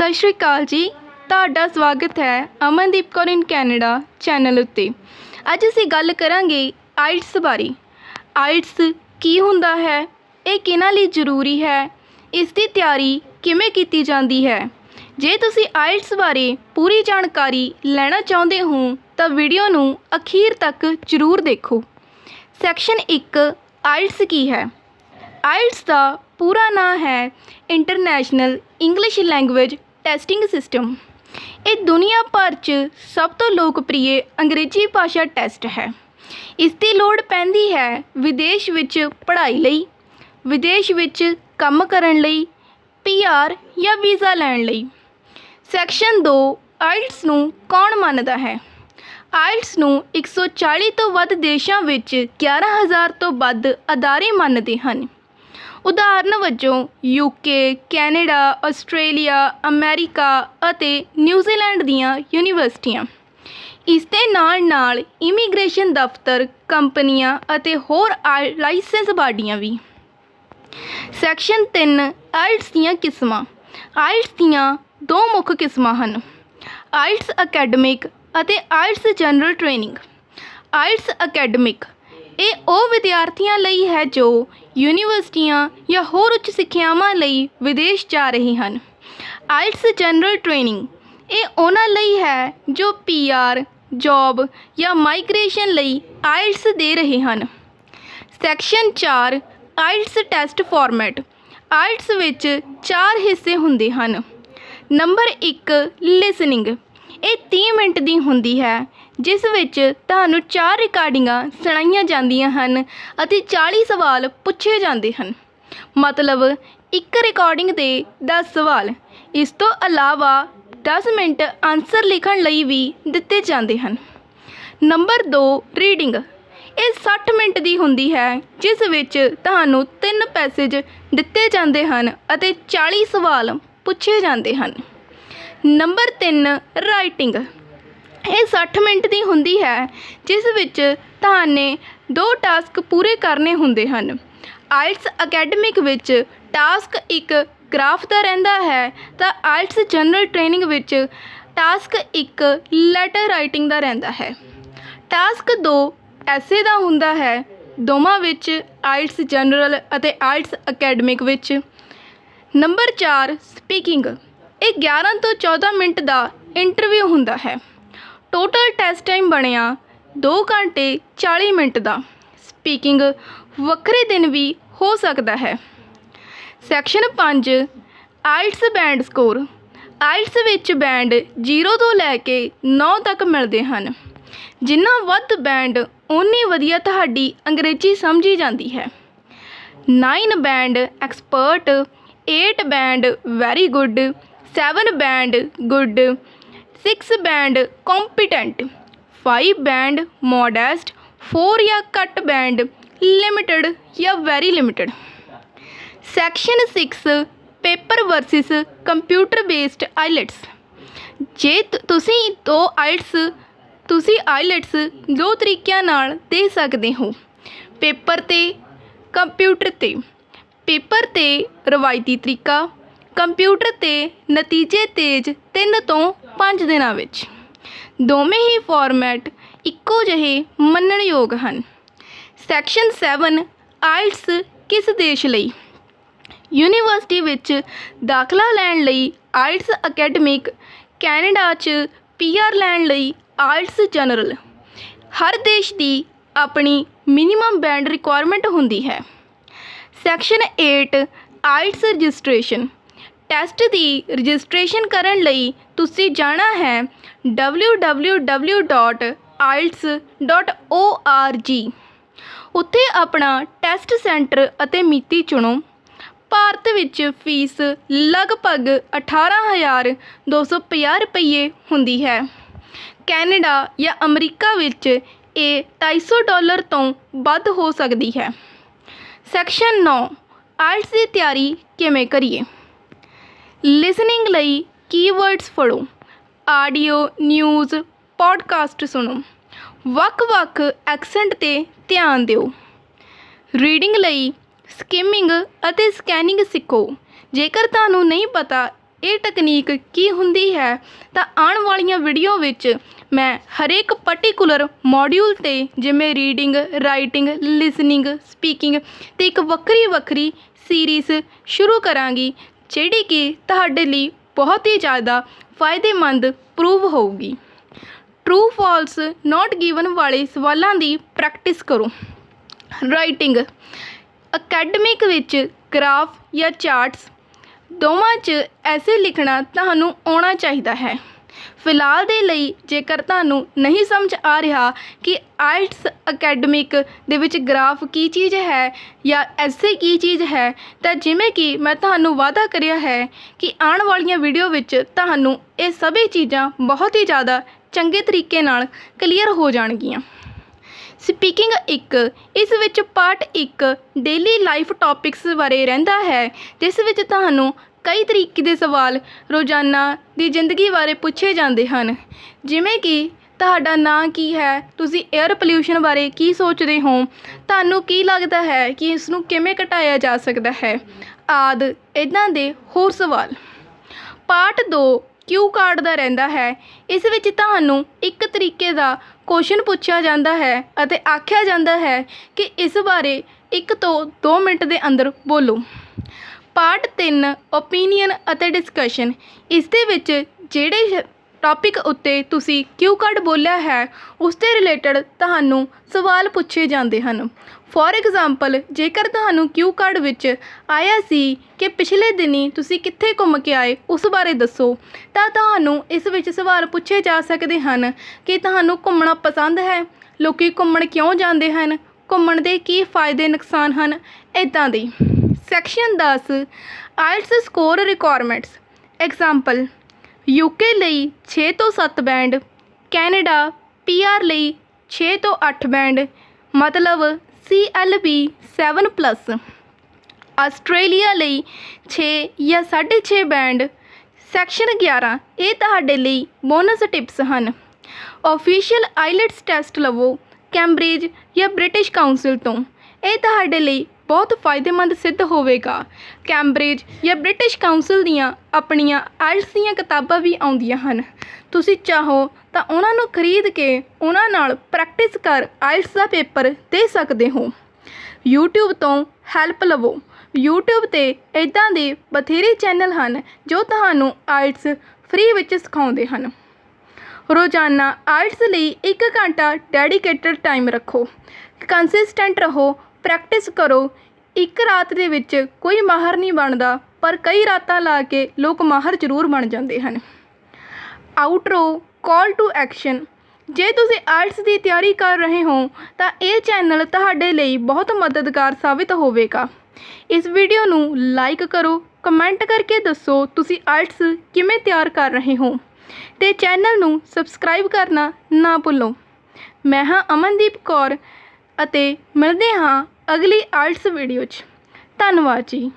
ਸਤਿ ਸ਼੍ਰੀ ਅਕਾਲ ਜੀ। ਤੁਹਾਡਾ ਸਵਾਗਤ ਹੈ Amandeep Kaur in Canada channel ਉੱਤੇ। ਅੱਜ ਅਸੀਂ ਗੱਲ ਕਰਾਂਗੇ ਆਇਲਟਸ ਬਾਰੇ। ਆਇਲਟਸ ਕੀ ਹੁੰਦਾ ਹੈ? ਇਹ ਕਿਹਨਾਂ ਲਈ ਜ਼ਰੂਰੀ ਹੈ? ਇਸ ਦੀ ਤਿਆਰੀ ਕਿਵੇਂ ਕੀਤੀ ਜਾਂਦੀ ਹੈ? ਜੇ ਤੁਸੀਂ ਆਇਲਟਸ ਬਾਰੇ ਪੂਰੀ ਜਾਣਕਾਰੀ ਲੈਣਾ ਚਾਹੁੰਦੇ ਹੋ, ਤਾਂ ਵੀਡੀਓ ਨੂੰ ਅਖੀਰ ਤੱਕ ਜ਼ਰੂਰ ਦੇਖੋ। ਸੈਕਸ਼ਨ 1 ਆਇਲਟਸ ਕੀ ਹੈ? ਆਇਲਟਸ ਦਾ ਪੂਰਾ ਨਾਂ ਹੈ international English language testing system. ਇਹ ਦੁਨੀਆ ਭਰ 'ਚ ਸਭ ਤੋਂ ਲੋਕਪ੍ਰਿਯ ਅੰਗਰੇਜ਼ੀ ਭਾਸ਼ਾ ਟੈਸਟ ਹੈ। ਇਸ ਦੀ ਲੋੜ ਪੈਂਦੀ ਹੈ ਵਿਦੇਸ਼ ਵਿੱਚ ਪੜ੍ਹਾਈ ਲਈ, ਵਿਦੇਸ਼ ਵਿੱਚ ਕੰਮ ਕਰਨ ਲਈ ਪੀਆਰ ਜਾਂ ਵੀਜ਼ਾ ਲੈਣ ਲਈ। ਸੈਕਸ਼ਨ 2 ਆਇਲਟਸ ਨੂੰ ਕੌਣ ਮੰਨਦਾ ਹੈ? ਆਇਲਟਸ ਨੂੰ 140 ਤੋਂ ਵੱਧ ਦੇਸ਼ਾਂ ਵਿੱਚ 11000 ਤੋਂ ਵੱਧ ਅਦਾਰੇ ਮੰਨਦੇ ਹਨ। ਉਦਾਹਰਨ ਵਜੋਂ ਯੂਕੇ ਕੈਨੇਡਾ ਆਸਟ੍ਰੇਲੀਆ ਅਮਰੀਕਾ ਅਤੇ ਨਿਊਜ਼ੀਲੈਂਡ ਦੀਆਂ ਯੂਨੀਵਰਸਿਟੀਆਂ। ਇਸ ਦੇ ਨਾਲ ਨਾਲ ਇਮੀਗ੍ਰੇਸ਼ਨ ਦਫ਼ਤਰ, ਕੰਪਨੀਆਂ ਅਤੇ ਹੋਰ ਆਇ- ਲਾਇਸੈਂਸ ਬਾਡੀਆਂ ਵੀ। ਸੈਕਸ਼ਨ 3 ਆਇਲਟਸ ਦੀਆਂ ਕਿਸਮਾਂ। ਆਇਲਟਸ ਦੀਆਂ ਦੋ ਮੁੱਖ ਕਿਸਮਾਂ ਹਨ। ਆਇਲਟਸ ਅਕੈਡਮਿਕ ਅਤੇ IELTS general training IELTS academic ਇਹ ਉਹ ਵਿਦਿਆਰਥੀਆਂ ਲਈ ਹੈ ਜੋ ਯੂਨੀਵਰਸਿਟੀਆਂ ਜਾਂ ਹੋਰ ਉੱਚ ਸਿੱਖਿਆਵਾਂ ਲਈ ਵਿਦੇਸ਼ ਜਾ ਰਹੇ ਹਨ। ਆਇਲਟਸ ਜਨਰਲ ਟ੍ਰੇਨਿੰਗ ਇਹ ਉਹਨਾਂ ਲਈ ਹੈ ਜੋ ਪੀਆਰ ਜੌਬ ਜਾਂ ਮਾਈਗ੍ਰੇਸ਼ਨ ਲਈ ਆਇਲਟਸ ਦੇ ਰਹੇ ਹਨ। Section 4 IELTS test format IELTS ਵਿੱਚ ਚਾਰ ਹਿੱਸੇ ਹੁੰਦੇ ਹਨ। ਨੰਬਰ 1 ਲਿਸਨਿੰਗ ਇਹ 30 ਮਿੰਟ ਦੀ ਹੁੰਦੀ ਹੈ ਜਿਸ ਵਿੱਚ ਤੁਹਾਨੂੰ ਚਾਰ ਰਿਕਾਰਡਿੰਗਾਂ ਸੁਣਾਈਆਂ ਜਾਂਦੀਆਂ ਹਨ ਅਤੇ 40 ਸਵਾਲ ਪੁੱਛੇ ਜਾਂਦੇ ਹਨ। ਮਤਲਬ, ਇੱਕ ਰਿਕਾਰਡਿੰਗ ਦੇ ਦਸ ਸਵਾਲ। ਇਸ ਤੋਂ ਇਲਾਵਾ 10 ਮਿੰਟ ਆਨਸਰ ਲਿਖਣ ਲਈ ਵੀ ਦਿੱਤੇ ਜਾਂਦੇ ਹਨ। ਨੰਬਰ 2 ਰੀਡਿੰਗ ਇਹ 60 ਮਿੰਟ ਦੀ ਹੁੰਦੀ ਹੈ, ਜਿਸ ਵਿੱਚ ਤੁਹਾਨੂੰ ਤਿੰਨ ਪੈਸੇਜ ਦਿੱਤੇ ਜਾਂਦੇ ਹਨ ਅਤੇ 40 ਸਵਾਲ ਪੁੱਛੇ ਜਾਂਦੇ ਹਨ। ਨੰਬਰ 3 ਰਾਈਟਿੰਗ ਇਹ ਸੱਠ ਮਿੰਟ ਦੀ ਹੁੰਦੀ ਹੈ, ਜਿਸ ਵਿੱਚ ਤੁਹਾਨੂੰ ਦੋ ਟਾਸਕ ਪੂਰੇ ਕਰਨੇ ਹੁੰਦੇ ਹਨ। ਆਇਲਟਸ ਅਕੈਡਮਿਕ ਵਿੱਚ ਟਾਸਕ ਇੱਕ ਗ੍ਰਾਫ ਦਾ ਰਹਿੰਦਾ ਹੈ, ਤਾਂ ਆਇਲਟਸ ਜਨਰਲ ਟ੍ਰੇਨਿੰਗ ਵਿੱਚ ਟਾਸਕ ਇੱਕ ਲੈਟਰ ਰਾਈਟਿੰਗ ਦਾ ਰਹਿੰਦਾ ਹੈ। ਟਾਸਕ 2 ਐਸੇ ਦਾ ਹੁੰਦਾ ਹੈ, ਦੋਵਾਂ ਵਿੱਚ ਆਇਲਟਸ ਜਨਰਲ ਅਤੇ ਆਇਲਟਸ ਅਕੈਡਮਿਕ ਵਿੱਚ। Number 4 speaking. ਇਹ 11 ਤੋਂ 14 ਮਿੰਟ ਦਾ ਇੰਟਰਵਿਊ ਹੁੰਦਾ ਹੈ। ਟੋਟਲ ਟੈਸਟ ਟਾਈਮ ਬਣਿਆ ਦੋ ਘੰਟੇ 40 ਮਿੰਟ ਦਾ। ਸਪੀਕਿੰਗ ਵੱਖਰੇ ਦਿਨ ਵੀ ਹੋ ਸਕਦਾ ਹੈ। Section 5 IELTS band score. IELTS ਵਿੱਚ ਬੈਂਡ 0 ਤੋਂ ਲੈ ਕੇ 9 ਤੱਕ ਮਿਲਦੇ ਹਨ। ਜਿੰਨਾ ਵੱਧ ਬੈਂਡ, ਓਨੀ ਵਧੀਆ ਤੁਹਾਡੀ ਅੰਗਰੇਜ਼ੀ ਸਮਝੀ ਜਾਂਦੀ ਹੈ। 9 band expert 8 band very good 7 band good six band competent five band modest four ਜਾਂ ਘੱਟ ਬੈਂਡ ਲਿਮਿਟਡ ਜਾਂ very limited section 6 paper versus computer based IELTS ਜੇ ਤੁਸੀਂ ਦੋ ਆਈਲਟਸ ਤੁਸੀਂ ਆਈਲੈਟਸ ਦੋ ਤਰੀਕਿਆਂ ਨਾਲ ਦੇ ਸਕਦੇ ਹੋ। ਪੇਪਰ ਤੇ ਕੰਪਿਊਟਰ ਤੇ। ਪੇਪਰ ਤੇ ਰਵਾਇਤੀ ਤਰੀਕਾ ਕੰਪਿਊਟਰ ਤੇ ਨਤੀਜੇ ਤੇਜ਼ 3 ਤੋਂ 5 ਦਿਨਾਂ ਵਿੱਚ। ਦੋਵੇਂ ਹੀ ਫਾਰਮੈਟ ਇੱਕੋ ਜਿਹੇ ਮੰਨਣਯੋਗ ਹਨ। ਸੈਕਸ਼ਨ 7 ਆਇਲਟਸ ਕਿਸ ਦੇਸ਼ ਲਈ? ਯੂਨੀਵਰਸਿਟੀ ਵਿੱਚ ਦਾਖਲਾ ਲੈਣ ਲਈ ਆਇਲਟਸ ਅਕੈਡਮਿਕ ਕੈਨੇਡਾ 'ਚ ਪੀਆਰ ਲੈਣ ਲਈ ਆਇਲਟਸ ਜਨਰਲ ਹਰ ਦੇਸ਼ ਦੀ ਆਪਣੀ ਮਿਨੀਮਮ ਬੈਂਡ ਰਿਕੁਆਇਰਮੈਂਟ ਹੁੰਦੀ ਹੈ। ਸੈਕਸ਼ਨ 8 ਆਇਲਟਸ ਰਜਿਸਟ੍ਰੇਸ਼ਨ ਟੈਸਟ ਦੀ ਰਜਿਸਟ੍ਰੇਸ਼ਨ ਕਰਨ ਲਈ ਤੁਸੀਂ ਜਾਣਾ ਹੈ www.ielts.org ਉੱਥੇ ਆਪਣਾ ਟੈਸਟ ਸੈਂਟਰ ਅਤੇ ਮਿਤੀ ਚੁਣੋ। ਭਾਰਤ ਵਿੱਚ ਫੀਸ ਲਗਭਗ 18250 ਰੁਪਏ ਹੁੰਦੀ ਹੈ। ਕੈਨੇਡਾ ਜਾਂ ਅਮਰੀਕਾ ਵਿੱਚ ਇਹ 250 ਡਾਲਰ ਤੋਂ ਵੱਧ ਹੋ ਸਕਦੀ ਹੈ। ਸੈਕਸ਼ਨ 9 ਆਇਲਟਸ ਦੀ ਤਿਆਰੀ ਕਿਵੇਂ ਕਰੀਏ? ਲਿਸਨਿੰਗ ਲਈ ਕੀਵਰਡਸ ਫੜੋ। ਆਡੀਓ ਨਿਊਜ਼ ਪੋਡਕਾਸਟ ਸੁਣੋ। ਵੱਖ-ਵੱਖ ਐਕਸੈਂਟ ਤੇ ਧਿਆਨ ਦਿਓ। ਰੀਡਿੰਗ ਲਈ ਸਕਿਮਿੰਗ ਅਤੇ ਸਕੈਨਿੰਗ ਸਿੱਖੋ। ਜੇਕਰ ਤੁਹਾਨੂੰ ਨਹੀਂ ਪਤਾ ਇਹ ਤਕਨੀਕ ਕੀ ਹੁੰਦੀ ਹੈ, ਤਾਂ ਆਉਣ ਵਾਲੀਆਂ ਵੀਡੀਓ ਵਿੱਚ ਮੈਂ ਹਰੇਕ ਪਾਰਟਿਕੂਲਰ ਮੋਡਿਊਲ ਤੇ ਜਿਵੇਂ ਰੀਡਿੰਗ ਰਾਈਟਿੰਗ ਲਿਸਨਿੰਗ ਸਪੀਕਿੰਗ ਤੇ ਇੱਕ ਵੱਖਰੀ ਵੱਖਰੀ ਸੀਰੀਜ਼ ਸ਼ੁਰੂ ਕਰਾਂਗੀ ਜਿਹੜੀ ਕਿ ਤੁਹਾਡੇ ਲਈ ਬਹੁਤ ਹੀ ਜ਼ਿਆਦਾ ਫਾਇਦੇਮੰਦ ਪ੍ਰੂਵ ਹੋਊਗੀ। ਟਰੂ ਫਾਲਸ ਨੋਟ ਗਿਵਨ ਵਾਲੇ ਸਵਾਲਾਂ ਦੀ ਪ੍ਰੈਕਟਿਸ ਕਰੋ। ਰਾਈਟਿੰਗ ਅਕੈਡਮਿਕ ਵਿੱਚ ਗ੍ਰਾਫ ਜਾਂ ਚਾਰਟਸ ਦੋਵਾਂ 'ਚ ਐਸੇ ਲਿਖਣਾ ਤੁਹਾਨੂੰ ਆਉਣਾ ਚਾਹੀਦਾ ਹੈ। ਫਿਲਹਾਲ ਦੇ ਲਈ ਜੇਕਰ ਤੁਹਾਨੂੰ ਨਹੀਂ ਸਮਝ ਆ ਰਿਹਾ ਕਿ ਆਇਲਟਸ ਅਕੈਡਮਿਕ ਦੇ ਵਿੱਚ ਗ੍ਰਾਫ ਕੀ ਚੀਜ਼ ਹੈ ਜਾਂ ਐਸੇ ਕੀ ਚੀਜ਼ ਹੈ, ਤਾਂ ਜਿਵੇਂ ਕਿ ਮੈਂ ਤੁਹਾਨੂੰ ਵਾਅਦਾ ਕਰਿਆ ਹੈ ਕਿ ਆਉਣ ਵਾਲੀਆਂ ਵੀਡੀਓ ਵਿੱਚ ਤੁਹਾਨੂੰ ਇਹ ਸਭੀ ਚੀਜ਼ਾਂ ਬਹੁਤ ਹੀ ਜ਼ਿਆਦਾ ਚੰਗੇ ਤਰੀਕੇ ਨਾਲ ਕਲੀਅਰ ਹੋ ਜਾਣਗੀਆਂ। ਸਪੀਕਿੰਗ ਇੱਕ, ਇਸ ਵਿੱਚ ਪਾਰਟ ਇੱਕ ਡੇਲੀ ਲਾਈਫ ਟੌਪਿਕਸ ਬਾਰੇ ਰਹਿੰਦਾ ਹੈ, ਜਿਸ ਵਿੱਚ ਤੁਹਾਨੂੰ ਕਈ ਤਰੀਕੇ ਦੇ ਸਵਾਲ ਰੋਜ਼ਾਨਾ ਦੀ ਜ਼ਿੰਦਗੀ ਬਾਰੇ ਪੁੱਛੇ ਜਾਂਦੇ ਹਨ। ਜਿਵੇਂ ਕਿ, ਤੁਹਾਡਾ ਨਾਂ ਕੀ ਹੈ? ਤੁਸੀਂ ਏਅਰ ਪੋਲਿਊਸ਼ਨ ਬਾਰੇ ਕੀ ਸੋਚਦੇ ਹੋ? ਤੁਹਾਨੂੰ ਕੀ ਲੱਗਦਾ ਹੈ ਕਿ ਇਸ ਨੂੰ ਕਿਵੇਂ ਘਟਾਇਆ ਜਾ ਸਕਦਾ ਹੈ? ਆਦਿ ਇਦਾਂ ਦੇ ਹੋਰ ਸਵਾਲ। ਪਾਰਟ 2 ਕਿਊ ਕਾਰਡ ਦਾ ਰਹਿੰਦਾ ਹੈ। ਇਸ ਵਿੱਚ ਤੁਹਾਨੂੰ ਇੱਕ ਤਰੀਕੇ ਦਾ ਕੁਐਸਚਨ ਪੁੱਛਿਆ ਜਾਂਦਾ ਹੈ ਅਤੇ ਆਖਿਆ ਜਾਂਦਾ ਹੈ ਕਿ ਇਸ ਬਾਰੇ ਇੱਕ ਤੋਂ 2 ਮਿੰਟ ਦੇ ਅੰਦਰ ਬੋਲੋ। ਪਾਰਟ ਤਿੰਨ ਓਪੀਨੀਅਨ ਅਤੇ ਡਿਸਕਸ਼ਨ ਇਸ ਦੇ ਵਿੱਚ ਜਿਹੜੇ ਟੋਪਿਕ ਉੱਤੇ ਤੁਸੀਂ ਕਿਊ ਕਾਰਡ ਬੋਲਿਆ ਹੈ, ਉਸ ਦੇ ਰਿਲੇਟਡ ਤੁਹਾਨੂੰ ਸਵਾਲ ਪੁੱਛੇ ਜਾਂਦੇ ਹਨ। ਫੋਰ ਐਗਜ਼ਾਮਪਲ ਜੇਕਰ ਤੁਹਾਨੂੰ ਕਿਊ ਕਾਰਡ ਵਿੱਚ ਆਇਆ ਸੀ ਕਿ ਪਿਛਲੇ ਦਿਨੀ ਤੁਸੀਂ ਕਿੱਥੇ ਘੁੰਮ ਕੇ ਆਏ, ਉਸ ਬਾਰੇ ਦੱਸੋ, ਤਾਂ ਤੁਹਾਨੂੰ ਇਸ ਵਿੱਚ ਸਵਾਲ ਪੁੱਛੇ ਜਾ ਸਕਦੇ ਹਨ ਕਿ ਤੁਹਾਨੂੰ ਘੁੰਮਣਾ ਪਸੰਦ ਹੈ, ਲੋਕੀ ਘੁੰਮਣ ਕਿਉਂ ਜਾਂਦੇ ਹਨ, ਘੁੰਮਣ ਦੇ ਕੀ ਫਾਇਦੇ ਨੁਕਸਾਨ ਹਨ ਇਦਾਂ ਦੇ। Section 10 IELTS score requirements. Example UK ਲਈ 6 ਤੋਂ 7 ਬੈਂਡ ਕੈਨੇਡਾ ਪੀਆਰ ਲਈ 6 ਤੋਂ 8 ਬੈਂਡ ਮਤਲਬ CLB 7 ਪਲੱਸ ਆਸਟ੍ਰੇਲੀਆ ਲਈ 6 ਜਾਂ 6.5 ਬੈਂਡ ਸੈਕਸ਼ਨ 11 ਇਹ ਤੁਹਾਡੇ ਲਈ ਬੋਨਸ ਟਿਪਸ ਹਨ। ਆਫੀਸ਼ੀਅਲ ਆਈਲੈਟਸ ਟੈਸਟ ਲਵੋ ਕੈਂਬਰਿਜ ਜਾਂ ਬ੍ਰਿਟਿਸ਼ ਕਾਉਂਸਲ ਤੋਂ। ਇਹ ਤੁਹਾਡੇ ਲਈ ਬਹੁਤ ਫਾਇਦੇਮੰਦ ਸਿੱਧ ਹੋਵੇਗਾ। ਕੈਂਬਰਿਜ ਜਾਂ ਬ੍ਰਿਟਿਸ਼ ਕਾਉਂਸਲ ਦੀਆਂ ਆਪਣੀਆਂ ਆਇਲਟਸ ਦੀਆਂ ਕਿਤਾਬਾਂ ਵੀ ਆਉਂਦੀਆਂ ਹਨ। ਤੁਸੀਂ ਚਾਹੋ ਤਾਂ ਉਹਨਾਂ ਨੂੰ ਖਰੀਦ ਕੇ ਉਹਨਾਂ ਨਾਲ ਪ੍ਰੈਕਟਿਸ ਕਰ ਆਇਲਟਸ ਦਾ ਪੇਪਰ ਦੇ ਸਕਦੇ ਹੋ। YouTube ਤੋਂ ਹੈਲਪ ਲਵੋ। YouTube ਤੇ ਇਦਾਂ ਦੇ ਬਥੇਰੇ ਚੈਨਲ ਹਨ ਜੋ ਤੁਹਾਨੂੰ ਆਇਲਟਸ ਫ੍ਰੀ ਵਿੱਚ ਸਿਖਾਉਂਦੇ ਹਨ। ਰੋਜ਼ਾਨਾ ਆਰਟਸ ਲਈ 1 ਘੰਟਾ ਡੈਡੀਕੇਟਡ ਟਾਈਮ ਰੱਖੋ। ਕੰਸਿਸਟੈਂਟ ਰਹੋ ਪ੍ਰੈਕਟਿਸ ਕਰੋ। ਇੱਕ ਰਾਤ ਦੇ ਵਿੱਚ ਕੋਈ ਮਾਹਰ ਨਹੀਂ ਬਣਦਾ, ਪਰ ਕਈ ਰਾਤਾਂ ਲਾ ਕੇ ਲੋਕ ਮਾਹਰ ਜ਼ਰੂਰ ਬਣ ਜਾਂਦੇ ਹਨ। Outro, call to action. ਜੇ ਤੁਸੀਂ ਆਲਟਸ ਦੀ ਤਿਆਰੀ ਕਰ ਰਹੇ ਹੋ, ਤਾਂ ਇਹ ਚੈਨਲ ਤੁਹਾਡੇ ਲਈ ਬਹੁਤ ਮਦਦਗਾਰ ਸਾਬਿਤ ਹੋਵੇਗਾ। ਇਸ ਵੀਡੀਓ ਨੂੰ ਲਾਈਕ ਕਰੋ, ਕਮੈਂਟ ਕਰਕੇ ਦੱਸੋ ਤੁਸੀਂ ਆਲਟਸ ਕਿਵੇਂ ਤਿਆਰ ਕਰ ਰਹੇ ਹੋ। ਤੇ ਚੈਨਲ ਨੂੰ ਸਬਸਕ੍ਰਾਈਬ ਕਰਨਾ ਨਾ ਭੁੱਲੋ। ਮੈਂ ਹਾਂ ਅਮਨਦੀਪ ਕੌਰ ਅਤੇ ਮਿਲਦੇ ਹਾਂ ਅਗਲੀ ਆਇਲਟਸ ਵੀਡੀਓ 'ਚ। ਧੰਨਵਾਦ ਜੀ।